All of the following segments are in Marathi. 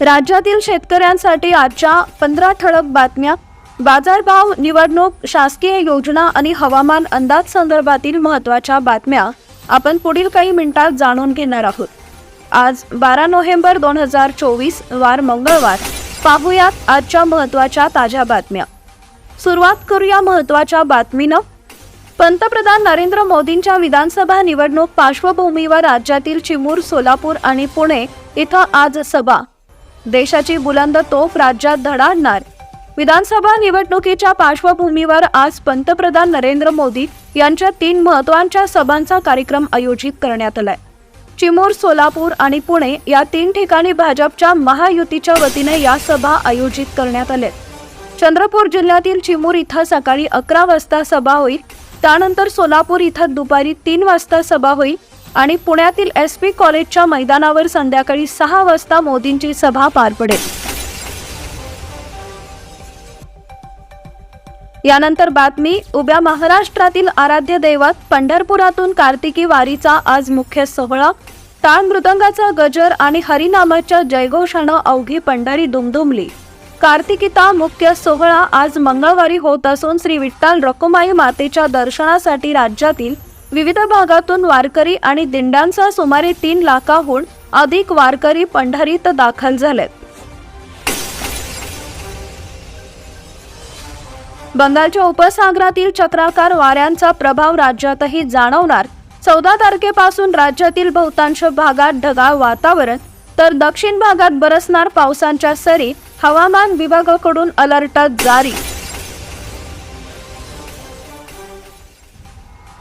राज्यातील शेतकऱ्यांसाठी आजच्या पंधरा ठळक बातम्या. बाजारभाव निवडणूक शासकीय योजना आणि हवामान अंदाज संदर्भातील महत्त्वाच्या बातम्या आपण पुढील काही मिनिटात जाणून घेणार आहोत. आज बारा नोव्हेंबर दोन हजार चोवीस वार मंगळवार. पाहूयात आजच्या महत्त्वाच्या ताज्या बातम्या. सुरुवात करूया महत्त्वाच्या बातमीनं. पंतप्रधान नरेंद्र मोदींच्या विधानसभा निवडणूक पार्श्वभूमीवर राज्यातील चिमूर सोलापूर आणि पुणे इथं आज सभा. देशाची बुलंद तोफ राज्यात धडाडणार. विधानसभा निवडणुकीच्या पार्श्वभूमीवर आज पंतप्रधान नरेंद्र मोदी यांच्या तीन महत्वांच्या सभांचा कार्यक्रम आयोजित करण्यात आलाय. चिमूर सोलापूर आणि पुणे या तीन ठिकाणी भाजपच्या महायुतीच्या वतीने या सभा आयोजित करण्यात आल्या. चंद्रपूर जिल्ह्यातील चिमूर इथं सकाळी अकरा वाजता सभा होईल. त्यानंतर सोलापूर इथं दुपारी तीन वाजता सभा होईल. आणि पुण्यातील एस पी कॉलेजच्या मैदानावर संध्याकाळी सहा वाजता मोदींची सभा पार पडेल. यानंतर बातमी उभ्या महाराष्ट्रातील आराध्य दैवत पंढरपुरातून कार्तिकी वारीचा आज मुख्य सोहळा. टाळ मृदंगाचा गजर आणि हरिनामाच्या जयघोषानं अवघी पंढरी दुमदुमली. कार्तिकीता मुख्य सोहळा आज मंगळवारी होत असून श्री विठ्ठल रकुमाई मातेच्या दर्शनासाठी राज्यातील विविध भागातून वारकरी आणि दिंडांचा सुमारे तीन लाखाहून अधिक वारकरी पंढरीत दाखल झालेत. बंगालच्या उपसागरातील चक्राकार वाऱ्यांचा प्रभाव राज्यातही जाणवणार. चौदा तारखेपासून राज्यातील बहुतांश भागात ढगाळ वातावरण तर दक्षिण भागात बरसणार पावसांच्या सरी हवामान विभागाकडून अलर्ट जारी.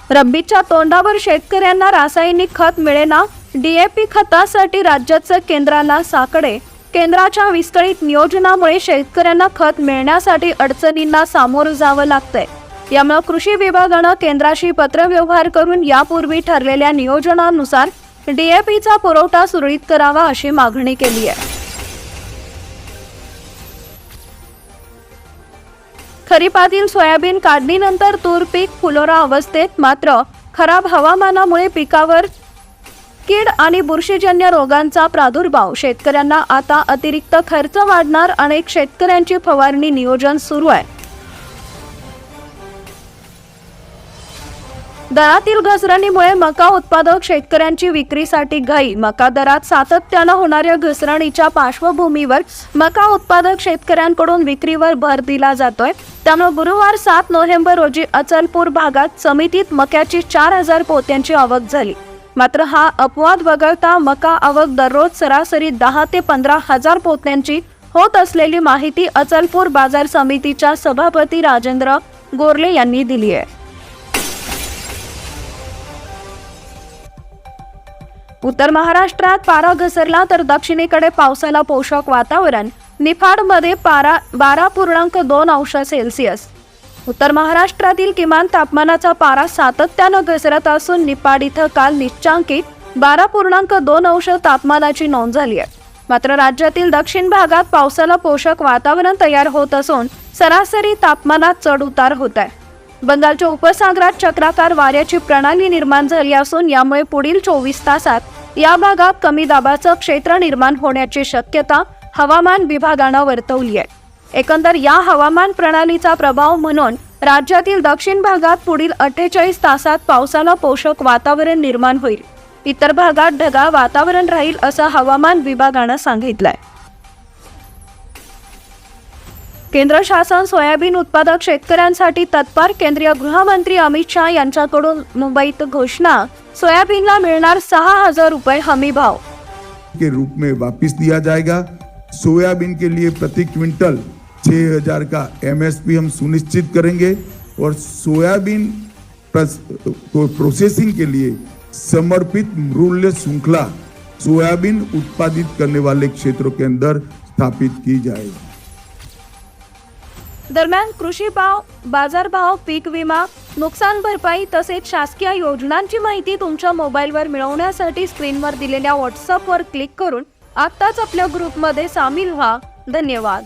रब्बीच्या तोंडावर शेतकऱ्यांना रासायनिक खत मिळेना? डीएपी खतासाठी राज्याचं केंद्राला साकडे. केंद्राच्या विस्कळीत नियोजनामुळे शेतकऱ्यांना खत मिळण्यासाठी अडचणींना सामोरं जावं लागतंय. यामुळे कृषी विभागानं केंद्राशी पत्रव्यवहार करून यापूर्वी ठरलेल्या नियोजनानुसार डीएपीचा पुरवठा सुरळीत करावा अशी मागणी केली आहे खरीपातील सोयाबीन काढणीनंतर तूर पीक फुलोरा अवस्थेत मात्र खराब हवामानामुळे पिकावर कीड आणि बुरशीजन्य रोगांचा प्रादुर्भाव. शेतकऱ्यांना आता अतिरिक्त खर्च वाढणार अनेक शेतकऱ्यांची फवारणी नियोजन सुरू आहे. दरातील घसरणीमुळे मका उत्पादक शेतकऱ्यांची विक्रीसाठी घाई. मका दरात सातत्यानं होणाऱ्या घसरणीच्या पार्श्वभूमीवर मका उत्पादक शेतकऱ्यांकडून विक्रीवर भर दिला जातोय. त्यामुळे गुरुवार सात नोव्हेंबर रोजी अचलपूर भागात समितीत मक्याची चार हजार पोत्यांची आवक झाली. मात्र हा अपवाद वगळता मका आवक दररोज सरासरी दहा ते पंधरा हजार पोत्यांची होत असलेली माहिती अचलपूर बाजार समितीच्या सभापती राजेंद्र गोरले यांनी दिली आहे. उत्तर महाराष्ट्रात पारा घसरला तर दक्षिणेकडे पावसाला पोषक वातावरण. निफाडमध्ये पारा बारा पूर्णांक दोन अंश सेल्सिअस. उत्तर महाराष्ट्रातील किमान तापमानाचा पारा सातत्यानं घसरत असून निपाड इथं काल निश्चांकित बारा पूर्णांक दोन अंश तापमानाची नोंद झाली आहे. मात्र राज्यातील दक्षिण भागात पावसाला पोषक वातावरण तयार होत असून सरासरी तापमानात चढ उतार होत आहे. बंगालच्या उपसागरात चक्राकार वाऱ्याची प्रणाली निर्माण झाली असून यामुळे पुढील चोवीस तासात या भागात कमी दाबाचं क्षेत्र निर्माण होण्याची शक्यता हवामान विभागानं वर्तवली आहे. एकंदर या हवामान प्रणालीचा प्रभाव म्हणून राज्यातील दक्षिण भागात पुढील अठ्ठेचाळीस तासात पावसाला पोषक वातावरण निर्माण होईल. इतर भागात ढगाळ वातावरण राहील असं हवामान विभागानं सांगितलंय. केंद्र शासन सोयाबीन उत्पादक शेतकऱ्यांसाठी तत्पर केंद्रीय गृहमंत्री अमित शहा यांच्याकडून मुंबईत घोषणा. सोयाबीनला मिळणार सहा हजार रुपये हमी भाव. के रूप में वापस दिया जाएगा. सोयाबीन के लिए प्रति क्विंटल 6000 का एमएसपी हम सुनिश्चित करेंगे और सोयाबीन को प्रोसेसिंग के लिए समर्पित मूल्य श्रृंखला सोयाबीन उत्पादित करने वाले क्षेत्रों के अंदर स्थापित की जाएगी। दरम्यान कृषी भाव बाजारभाव पीक विमा नुकसान भरपाई तसेच शासकीय योजनांची माहिती तुमच्या मोबाईलवर मिळवण्यासाठी स्क्रीनवर दिलेल्या व्हॉट्सअपवर क्लिक करून आत्ताच आपल्या ग्रुपमध्ये सामील व्हा. धन्यवाद.